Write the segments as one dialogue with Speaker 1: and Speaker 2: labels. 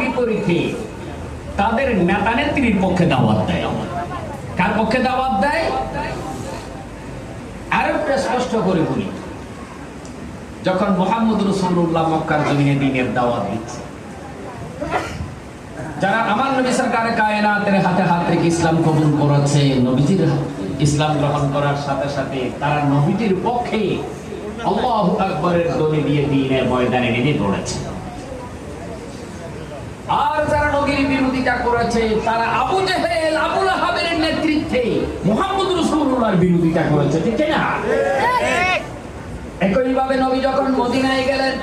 Speaker 1: বিপরীতে তাদের নেতা নেত্রীর পক্ষে দাওয়াত দেয়। কার পক্ষে দাওয়াত দেয়? স্পষ্ট করে বলি। যখন মোহাম্মদ রসুল্লাহ মক্কার জমিনে দিনের দাওয়াত দিচ্ছে, যারা আমার নবী সরকার কায়নাতের হাতে হাত রেখে ইসলাম কবুল করেছে, নবীজির ইসলাম গ্রহণ করার সাথে সাথে তারা নবীজির পক্ষে আল্লাহু আকবরের দলি দিয়ে দিনের ময়দানে নেমে পড়েছে। আর যারা নবীর বিরোধিতা করেছে, তারা আবু জেহেল আবুল আহাবের নেতৃত্বে মোহাম্মদ রসুল্লাহর বিরোধিতা করেছে, ঠিক না একইভাবে নবী যখন মদিনায় গেলেন,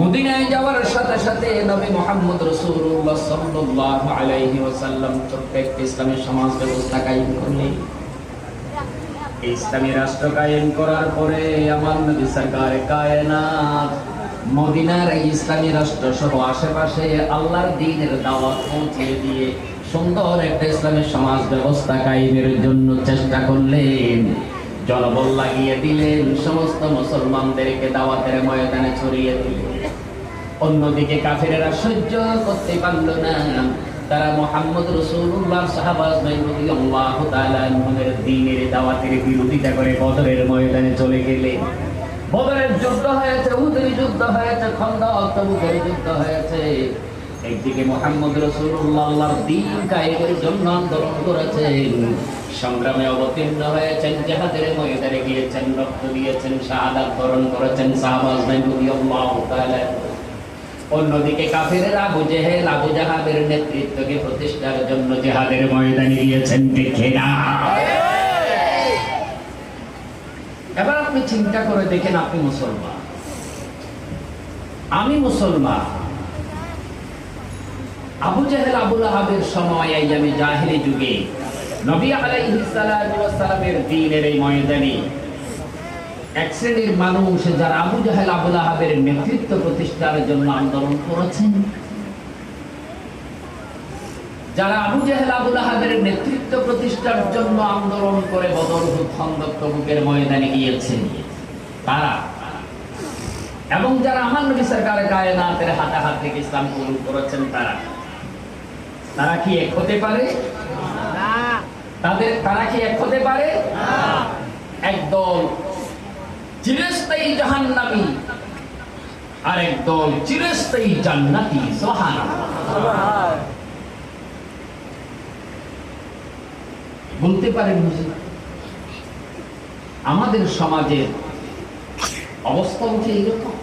Speaker 1: মদিনায় যাওয়ার সাথে সাথে নবী মোহাম্মদ রসুল্লাহ সাল্লাল্লাহু আলাইহি ওয়াসাল্লাম ছোট্ট একটি ইসলামী সমাজ ব্যবস্থা কায়েম করলেন। ইসলামী রাষ্ট্র কায়েম করার পরে আমার নবী সরকার কায়নাত, মদিনার ইসলামী রাষ্ট্র সহ আশেপাশে আল্লাহর দ্বীনের দাওয়াত পৌঁছে দিয়ে সুন্দর একটা ইসলামী সমাজ ব্যবস্থা কায়েমের জন্য চেষ্টা করলেন। জনবল লাগিয়ে দিলেন, সমস্ত মুসলমানদেরকে দাওয়াতের ময়দানে ছড়িয়ে দিলেন। অন্যদিকে কাফেরেরা সহ্য করতে পারল না। তারা মোহাম্মদ রসুল্লাহ সাহাবাজ রাদিয়াল্লাহু তাআলা দাওয়াতের বিরোধিতা করে বদরের ময়দানে চলে গেলেন বদরের যুদ্ধ হয়েছে যুদ্ধ হয়েছে যুদ্ধ হয়েছে। একদিকে মোহাম্মদ দ্বীন কায়েমের জন্য আন্দোলন করেছেন, সংগ্রামে অবতীর্ণ হয়েছেন, জাহাদের ময়দানে গিয়েছেন, রক্ত দিয়েছেন, শাহাদাত বরণ করেছেন সাহাবাজ রাদিয়াল্লাহু তাআলা। অন্যদিকে কাফেরের আবু আবু জাহাবের নেতৃত্বকে প্রতিষ্ঠার জন্য জেহাদের ময়দানে গিয়েছেন দেখে না এবার আপনি চিন্তা করে দেখেন আপনি মুসলমান। আমি মুসলমান। আবু জেহেল আবুল আহাবের সময় এই আমি জাহিলি যুগে, নবী আলাইহিস সালামের দ্বীনের এই ময়দানে এক শ্রেণির মানুষ যারা আবু জাহেল আবুল আহাবের নেতৃত্ব প্রতিষ্ঠার জন্য আন্দোলন করেছেন। যারা আবু জাহেল আবুল আহাবের নেতৃত্ব প্রতিষ্ঠার জন্য আন্দোলন করে বদর খন্দক ময়দানে গিয়েছেন তারা এবং যারা আমার নবী সরকার কায়নাতের হাতে হাত থেকে ইসলাম কবুল করেছেন তারা। তারা কি এক হতে পারে? তাদের তারা কি এক হতে পারে? একদল চিরস্থায়ী জাহান্নামি। আরেক দল চিরস্থায়ী জান্নাতি বলতে পারেন আমাদের সমাজের অবস্থা হচ্ছে এরকম।